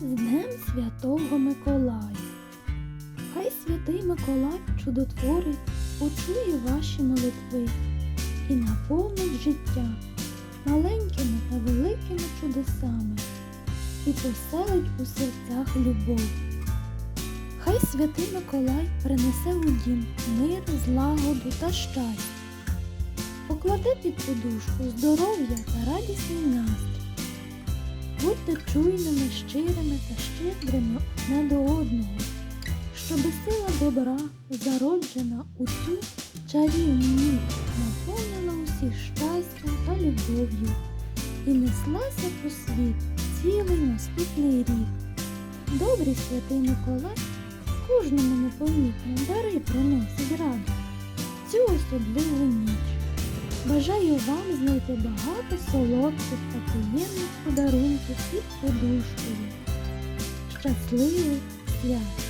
з Днем Святого Миколая. Хай святий Миколай чудотворить, почує ваші молитви і наповнить життя маленькими та великими чудесами і поселить у серцях любов. Хай святий Миколай принесе у дім мир, злагоду та щастя, покладе під подушку здоров'я та радісний настрій. Будьте чуйними, щирими та щедрими одне до одного, щоби сила добра, зароджена у цю чарівну ніч, наповнила усіх щастям та любов'ю і неслася по світ цілий наступний рік. Добрий святий Миколай кожному непомітно дари приносить раду цю особливу ніч. Бажаю вам знайти багато солодких та приємних подарунків під подушкою. Щасливих свят!